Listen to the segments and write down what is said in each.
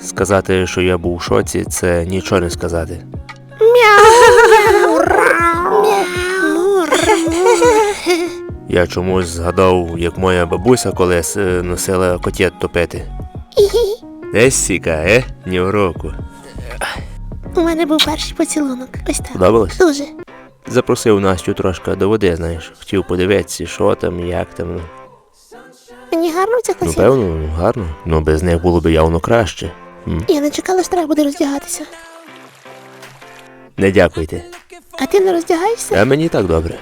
Сказати, що я був у шоці, це нічого не сказати. Я чомусь згадав, як моя бабуся колись е, носила котет топити. Десь сіка, е? Ні в року. У мене був перший поцілунок. Ось так. Подобалось? Дуже. Запросив Настю трошки до води, знаєш. Хотів подивитися, що там, як там. Мені гарно в цих Ну, певно, гарно. Ну, без них було б явно краще. Я не чекала, що треба буде роздягатися. Не дякуйте. А ти не роздягаєшся? А мені так добре.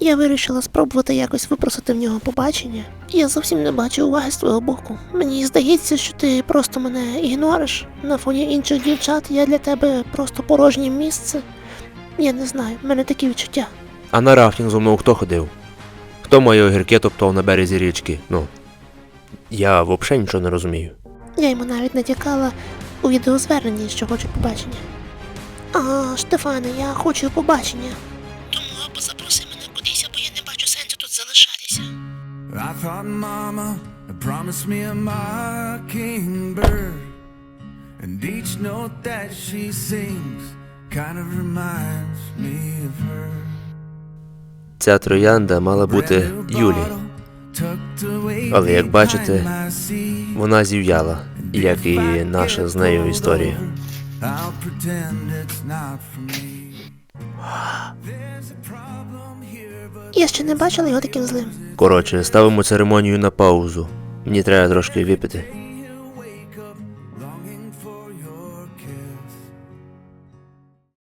Я вирішила спробувати якось випросити в нього побачення. Я зовсім не бачу уваги з твого боку. Мені здається, що ти просто мене ігнориш. На фоні інших дівчат я для тебе просто порожнє місце. Я не знаю, в мене такі відчуття. А на рафтинг зо мною хто ходив? Хто мої огірки топтав на березі річки? Ну. Я взагалі нічого не розумію. Я йому навіть натякала у відеозверненні, що хочу побачення. А, Штефане, я хочу побачення. Тому або запроси мене кудись, або я не бачу сенсу тут залишатися. I thought Mama promised me a mockingbird, and each note that she sings kind of reminds me of her. Ця троянда мала бути Юлі. Але, як бачите, Вона зів'яла, як і наша з нею історія. Я ще не бачила його таким злим. Коротше, ставимо церемонію на паузу. Мені треба трошки випити.